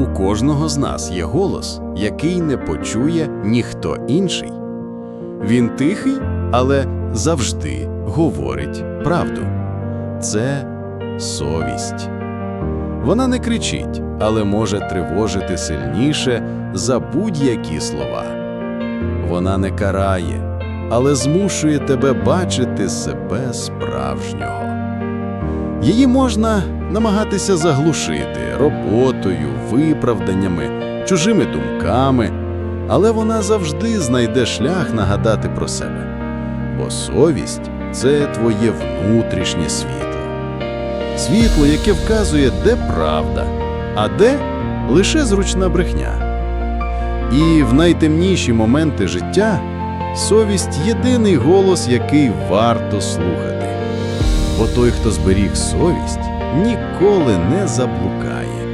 У кожного з нас є голос, який не почує ніхто інший. Він тихий, але завжди говорить правду. Це совість. Вона не кричить, але може тривожити сильніше за будь-які слова. Вона не карає, але змушує тебе бачити себе справжнього. Її можна намагатися заглушити роботою, виправданнями, чужими думками, але вона завжди знайде шлях нагадати про себе. Бо совість це твоє внутрішнє світло. Світло, яке вказує, де правда, а де лише зручна брехня. І в найтемніші моменти життя совість єдиний голос, який варто слухати. Бо той, хто зберіг совість, ніколи не заблукає.